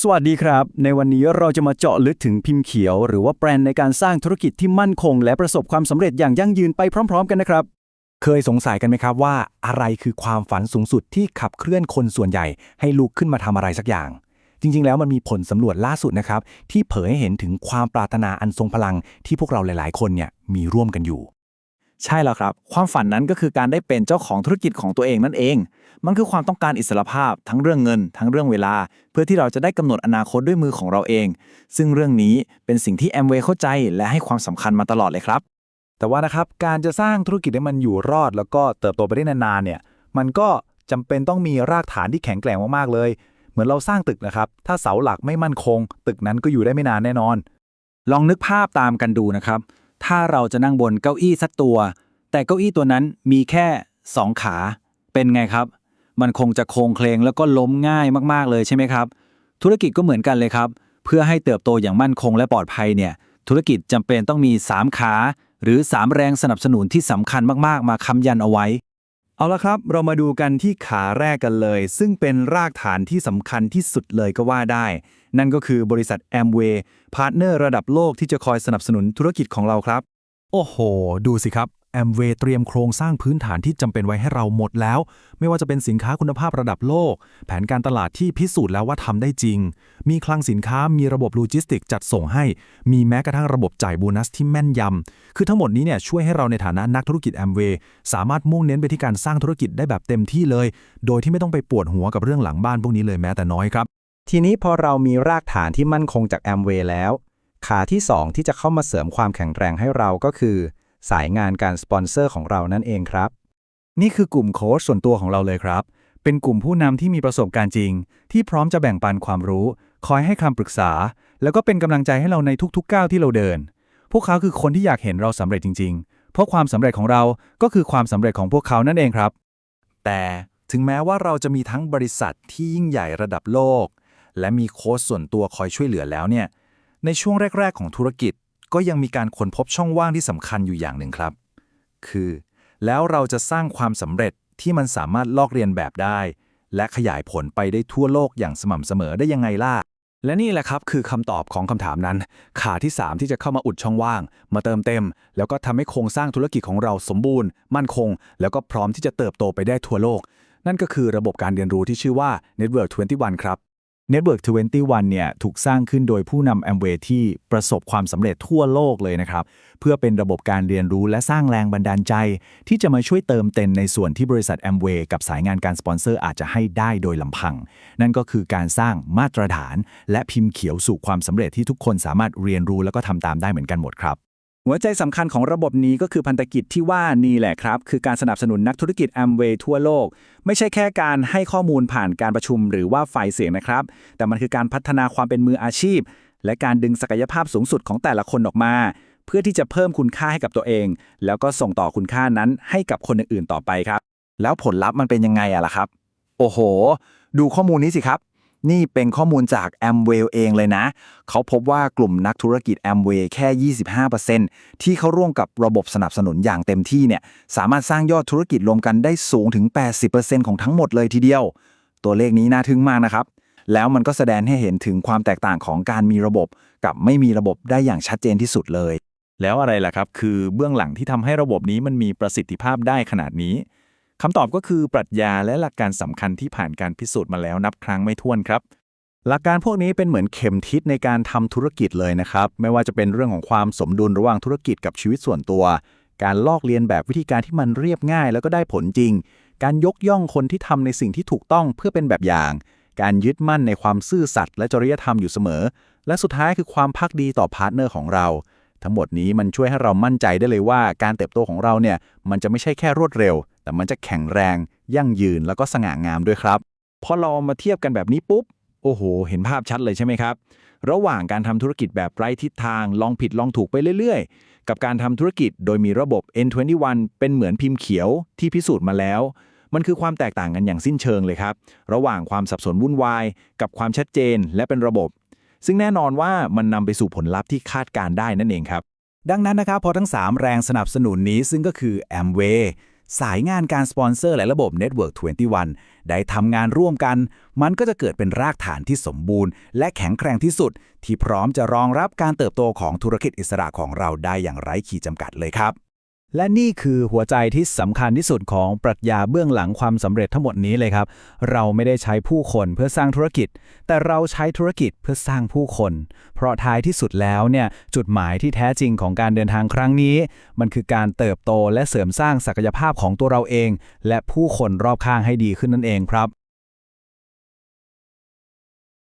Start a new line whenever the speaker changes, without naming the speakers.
สวัสดีครับ ในวันนี้เราจะมาเจาะลึกถึงพิมพ์เขียว หรือว่าแบรนด์ในการสร้างธุรกิจที่มั่นคง และประสบความสำเร็จอย่างยั่งยืนไปพร้อม ๆ กันนะครับ
เคยสงสัยกันไหมครับว่า อะไรคือความฝันสูงสุดที่ขับเคลื่อนคนส่วนใหญ่ ให้ลุกขึ้นมาทำอะไรสักอย่าง จริง ๆ แล้วมันมีผลสำรวจล่าสุดนะครับ ที่เผยให้เห็นถึงความปรารถนาอันทรงพลังที่พวกเราหลาย ๆ คนเนี่ยมีร่วมกันอยู่
ใช่แล้วครับ ความฝันนั้นก็คือการได้เป็นเจ้าของธุรกิจของตัวเองนั่นเอง มันคือความต้องการอิสรภาพทั้งเรื่องเงิน ทั้งเรื่องเวลา เพื่อที่เราจะได้กำหนดอนาคตด้วยมือของเราเอง ซึ่งเรื่องนี้เป็นสิ่งที่แอมเวย์เข้าใจและให้ความสำคัญมาตลอดเลยครับ
แต่ว่านะครับการจะสร้างธุรกิจให้มันอยู่รอด แล้วก็เติบโตไปได้นานๆเนี่ยมันก็จำเป็นต้องมีรากฐานที่แข็งแกร่งมากๆเลย เหมือนเราสร้างตึกนะครับถ้าเสาหลักไม่มั่นคง ตึกนั้นก็อยู่ได้ไม่นานแน่นอน
ลองนึกภาพตามกันดูนะครับ ถ้าเราจะนั่งบนเก้าอี้สักตัว แต่เก้าอี้ตัวนั้นมีแค่สองขา เป็นไงครับ มันคงจะโครงเคลงแล้วก็ล้มง่ายมากๆเลยใช่ไหมครับ ธุรกิจก็เหมือนกันเลยครับ เพื่อให้เติบโตอย่างมั่นคงและปลอดภัยเนี่ย ธุรกิจจำเป็นต้องมี 3 ขา หรือ 3 แรงสนับสนุนที่สำคัญมากๆ มาค้ำยันเอาไว้
เอาละครับ เรามาดูกันที่ขาแรกกันเลย ซึ่งเป็นรากฐานที่สำคัญที่สุดเลยก็ว่าได้ นั่นก็คือบริษัท Amway พาร์ทเนอร์ระดับโลกที่จะคอยสนับสนุนธุรกิจของเราครับ โอ้โห ดูสิครับ Amway เตรียมโครงสร้างพื้นฐานที่จำเป็นไว้ให้เราหมดแล้ว ไม่ว่าจะเป็นสินค้าคุณภาพระดับโลก แผนการตลาดที่พิสูจน์แล้วว่าทำได้จริง มีคลังสินค้ามีระบบโลจิสติกจัดส่งให้ มีแม้กระทั่งระบบจ่ายโบนัสที่แม่นยำ คือทั้งหมดนี้เนี่ยช่วยให้เราในฐานะนักธุรกิจ Amway สามารถมุ่งเน้นไปที่การสร้างธุรกิจได้แบบเต็มที่เลย โดยที่ไม่ต้องไปปวดหัวกับเรื่องหลังบ้านพวกนี้เลยแม้แต่น้อยครับ
ทีนี้พอเรามีรากฐานที่มั่นคงจากแอมเวย์แล้ว ขาที่ 2 ที่จะเข้ามาเสริมความแข็งแรงให้เราก็คือ สายงานการสปอนเซอร์ของเรานั่นเองครับ
นี่คือกลุ่มโค้ชส่วนตัวของเราเลยครับ เป็นกลุ่มผู้นำที่มีประสบการณ์จริง ที่พร้อมจะแบ่งปันความรู้ คอยให้คำปรึกษา แล้วก็เป็นกำลังใจให้เราในทุกๆก้าวที่เราเดิน พวกเขาคือคนที่อยากเห็นเราสำเร็จจริง ๆ เพราะความสำเร็จของเราก็คือความสำเร็จของพวกเขานั่นเองครับ แต่ถึงแม้ว่าเราจะมีทั้งบริษัทที่ยิ่งใหญ่ระดับโลก และมีโค้ชส่วนตัวคอยช่วยเหลือแล้วเนี่ย ในช่วงแรก ๆ ของธุรกิจก็ยังมีการค้นพบช่องว่างที่สำคัญอยู่อย่างหนึ่งครับ คือ แล้วเราจะสร้างความสำเร็จที่มันสามารถลอกเรียนแบบได้ และขยายผลไปได้ทั่วโลกอย่างสม่ำเสมอได้ยังไงล่ะ และนี่แหละครับคือคำตอบของคำถามนั้น ขาที่ 3 ที่จะเข้ามาอุดช่องว่าง มาเติมเต็ม แล้วก็ทำให้โครงสร้างธุรกิจของเราสมบูรณ์ มั่นคง แล้วก็พร้อมที่จะเติบโตไปได้ทั่วโลก นั่นก็คือระบบการเรียนรู้ที่ชื่อว่า Network 21 ครับ Network 21 เนี่ยถูกสร้างขึ้นโดยผู้นำ Amway ที่ประสบความสำเร็จทั่วโลกเลยนะครับ เพื่อเป็นระบบการเรียนรู้และสร้างแรงบันดาลใจ ที่จะมาช่วยเติมเต็มในส่วนที่บริษัท Amway กับสายงานการสปอนเซอร์อาจจะให้ได้โดยลำพัง นั่นก็คือการสร้างมาตรฐาน และพิมพ์เขียวสู่ความสำเร็จที่ทุกคนสามารถเรียนรู้แล้วก็ทำตามได้เหมือนกันหมดครับ
หัวใจสำคัญของระบบนี้ก็คือพันธกิจที่ว่านี่แหละครับ คือการสนับสนุนนักธุรกิจ Amway ทั่วโลก ไม่ใช่แค่การให้ข้อมูลผ่านการประชุมหรือว่าฝ่ายเสียงนะครับ แต่มันคือการพัฒนาความเป็นมืออาชีพ และการดึงศักยภาพสูงสุดของแต่ละคนออกมา เพื่อที่จะเพิ่มคุณค่าให้กับตัวเอง แล้วก็ส่งต่อคุณค่านั้นให้กับคนอื่นๆต่อไปครับ แล้วผลลัพธ์มันเป็นยังไงอะล่ะครับ โอ้โห ดูข้อมูลนี้สิครับ นี่เป็นข้อมูลจาก Amway เองเลยนะ เขาพบว่ากลุ่มนักธุรกิจ Amway แค่ 25%ที่เขาร่วมกับระบบสนับสนุนอย่างเต็มที่เนี่ยสามารถสร้างยอดธุรกิจรวมกันได้สูงถึง 80%ของทั้งหมดเลยทีเดียว ตัวเลขนี้น่าทึ่งมากนะครับ แล้วมันก็แสดงให้เห็นถึงความแตกต่างของการมีระบบ กับไม่มีระบบได้อย่างชัดเจนที่สุดเลย
แล้วอะไรล่ะครับ คือเบื้องหลังที่ทำให้ระบบนี้มันมีประสิทธิภาพได้ขนาดนี้ คำตอบก็คือปรัชญาและหลักการสำคัญที่ผ่านการพิสูจน์มาแล้วนับครั้งไม่ถ้วนครับ หลักการพวกนี้เป็นเหมือนเข็มทิศในการทำธุรกิจเลยนะครับ ไม่ว่าจะเป็นเรื่องของความสมดุลระหว่างธุรกิจกับชีวิตส่วนตัว การลอกเลียนแบบวิธีการที่มันเรียบง่าย แล้วก็ได้ผลจริง การยกย่องคนที่ทำในสิ่งที่ถูกต้องเพื่อเป็นแบบอย่าง การยึดมั่นในความซื่อสัตย์และจริยธรรมอยู่เสมอ และสุดท้ายคือความพักดีต่อพาร์ทเนอร์ของเราทั้งหมดนี้มันช่วยให้เรามั่นใจได้เลยว่า การเติบโตของเราเนี่ยมันจะไม่ใช่แค่รวดเร็ว แต่มันจะแข็งแรง ยั่งยืนแล้วก็สง่างามด้วยครับพอเรามาเทียบกันแบบนี้ปุ๊บ โอ้โห เห็นภาพชัดเลยใช่ไหมครับ ระหว่างการทำธุรกิจแบบไร้ทิศทาง ลองผิดลองถูกไปเรื่อยๆ กับการทำธุรกิจโดยมีระบบ N21 เป็นเหมือนพิมพ์เขียวที่พิสูจน์มาแล้ว มันคือความแตกต่างกันอย่างสิ้นเชิงเลยครับ ระหว่างความสับสนวุ่นวาย กับความชัดเจนและเป็นระบบ ซึ่งแน่นอนว่ามันนำไปสู่ผลลัพธ์ที่คาดการได้นั่นเองครับ ดังนั้นนะครับพอทั้ง 3 แรงสนับสนุนนี้ซึ่งก็คือ Amway
สายงานการสปอนเซอร์และระบบ Network 21 ได้ทำงานร่วมกัน มันก็จะเกิดเป็นรากฐานที่สมบูรณ์ และแข็งแกร่งที่สุด ที่พร้อมจะรองรับการเติบโตของธุรกิจอิสระของเราได้อย่างไร้ขีดจำกัดเลยครับ
และนี่คือหัวใจที่สำคัญที่สุดของปรัชญาเบื้องหลังความสำเร็จทั้งหมดนี้เลยครับ เราไม่ได้ใช้ผู้คนเพื่อสร้างธุรกิจ แต่เราใช้ธุรกิจเพื่อสร้างผู้คน เพราะท้ายที่สุดแล้วเนี่ยจุดหมายที่แท้จริงของการเดินทางครั้งนี้ มันคือการเติบโตและเสริมสร้างศักยภาพของตัวเราเอง และผู้คนรอบข้างให้ดีขึ้นนั่นเองครับ